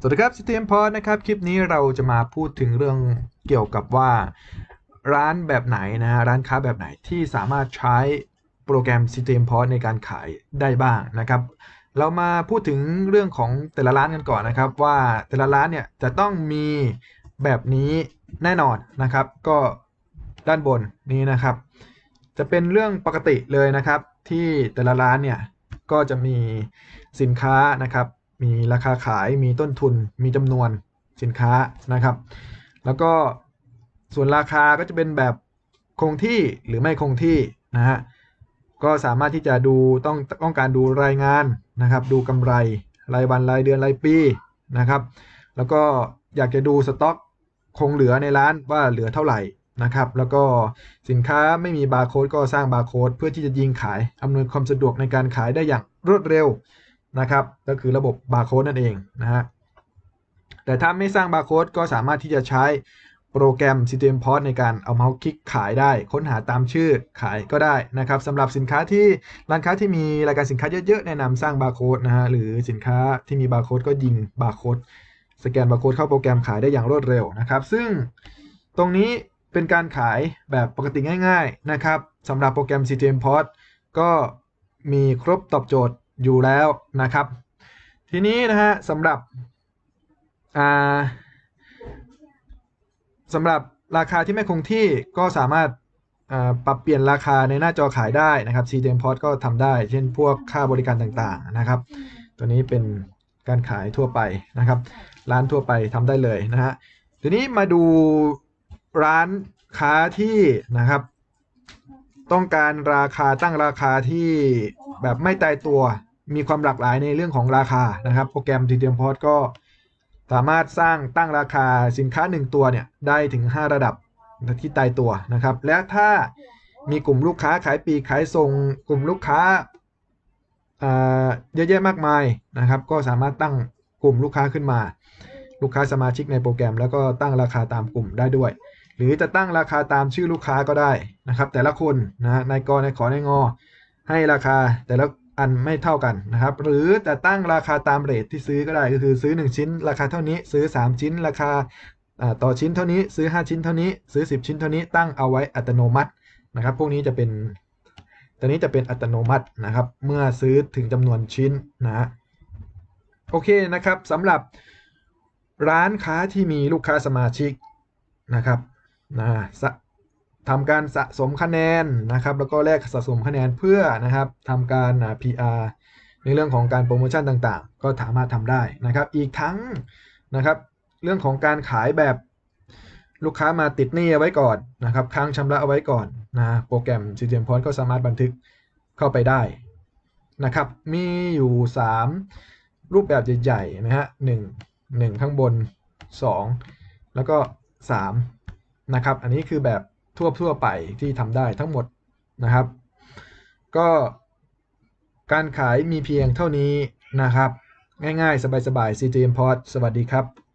สวัสดีครับ CTM p o d นะครับ คลิปนี้เราจะมาพูดถึงเรื่องเกี่ยวกับว่า ร้านแบบไหนนะฮะร้านค้าแบบไหนที่สามารถใช้โปรแกรม CTM p o d ในการขายได้บ้างนะครับ เรามาพูดถึงเรื่องของแต่ละร้านกันก่อนนะครับ ว่าแต่ละร้านเนี่ยจะต้องมีแบบนี้แน่นอนนะครับ ก็ด้านบนนี้นะครับ จะเป็นเรื่องปกติเลยนะครับ ที่แต่ละร้านเนี่ยก็จะมีสินค้านะครับ มีราคาขายมีต้นทุน มีจำนวนสินค้านะครับ แล้วก็ส่วนราคาก็จะเป็นแบบคงที่หรือไม่คงที่นะฮะก็สามารถที่จะดูต้องต้องการดูรายงานนะครับ ดูกำไรรายวันรายเดือนรายปีนะครับ แล้วก็อยากจะดูสต็อกคงเหลือในร้านว่าเหลือเท่าไหร่นะครับ แล้วก็สินค้าไม่มีบาร์โค้ดก็สร้างบาร์โค้ดเพื่อที่จะยิงขายอำนวยความสะดวกในการขายได้อย่างรวดเร็ว นะครับ ก็คือระบบบาร์โค้ดนั่นเองนะฮะ แต่ถ้าไม่สร้างบาร์โค้ดก็สามารถที่จะใช้โปรแกรม CTM Post ในการเอาเมาส์คลิกขายได้ ค้นหาตามชื่อขายก็ได้นะครับสำหรับสินค้าที่ร้านค้าที่มีรายการสินค้าเยอะๆ แนะนำสร้างบาร์โค้ดนะฮะหรือสินค้าที่มีบาร์โค้ดก็ยิงบาร์โค้ดสแกนบาร์โค้ดเข้าโปรแกรมขายได้อย่างรวดเร็วนะครับ ซึ่งตรงนี้เป็นการขายแบบปกติง่าย ๆนะครับสำหรับโปรแกรม CTM Post ก็มีครบตอบโจทย์ อยู่แล้วนะครับ ทีนี้นะฮะสำหรับสำหรับราคาที่ไม่คงที่ก็สามารถปรับเปลี่ยนราคาในหน้าจอขายได้นะครับ CTM Post ก็ทำได้ เช่นพวกค่าบริการต่างๆนะครับ ตัวนี้เป็นการขายทั่วไปนะครับ ร้านทั่วไปทำได้เลยนะฮะทีนี้มาดูร้านค้าที่นะครับ ต้องการราคาตั้งราคาที่แบบไม่ตายตัว มีความหลากหลายในเรื่องของราคานะครับ โปรแกรม CTM Post ก็สามารถสร้างตั้งราคาสินค้า 1 ตัวเนี่ยได้ถึง 5 ระดับที่ตายตัวนะครับ และถ้ามีกลุ่มลูกค้าขายปีขายส่งกลุ่มลูกค้าเยอะแยะมากมายนะครับ ก็สามารถตั้งกลุ่มลูกค้าขึ้นมา ลูกค้าสมาชิกในโปรแกรม แล้วก็ตั้งราคาตามกลุ่มได้ด้วย หรือจะตั้งราคาตามชื่อลูกค้าก็ได้นะครับ แต่ละคนนะนายกนายขอนายงอ ให้ราคาแต่ละ อันไม่เท่ากันนะครับ หรือจะตั้งราคาตามเรทที่ซื้อก็ได้ก็คือซื้อ 1 ชิ้น ราคาเท่านี้ซื้อ 3 ชิ้น ราคาต่อชิ้นเท่านี้ซื้อ 5 ชิ้นเท่านี้ซื้อ 10 ชิ้นเท่านี้ตั้งเอาไว้อัตโนมัตินะครับ พวกนี้จะเป็นตัวนี้จะเป็นอัตโนมัตินะครับ เมื่อซื้อถึงจำนวนชิ้นนะฮะโอเคนะครับสำหรับร้านค้าที่มีลูกค้าสมาชิกนะครับนะ ทำการสะสมคะแนนนะครับ แล้วก็แลกสะสมคะแนนเพื่อนะครับทำการ PR ในเรื่องของการโปรโมชั่นต่างๆ ก็สามารถทำได้นะครับ อีกทั้งนะครับ เรื่องของการขายแบบลูกค้ามาติดหนี้เอาไว้ก่อนนะครับ ค้างชำระเอาไว้ก่อนนะโปรแกรม CTM Point ก็สามารถบันทึกเข้าไปได้นะครับ มีอยู่ 3 รูปแบบใหญ่ๆนะฮะหนึ่งหนึ่งข้างบน 2 แล้วก็ 3 นะครับ อันนี้คือแบบ ทั่วทั่วไปที่ทำได้ทั้งหมดนะครับ ก็การขายมีเพียงเท่านี้นะครับ ง่ายๆ สบายๆ CTM Port สวัสดีครับ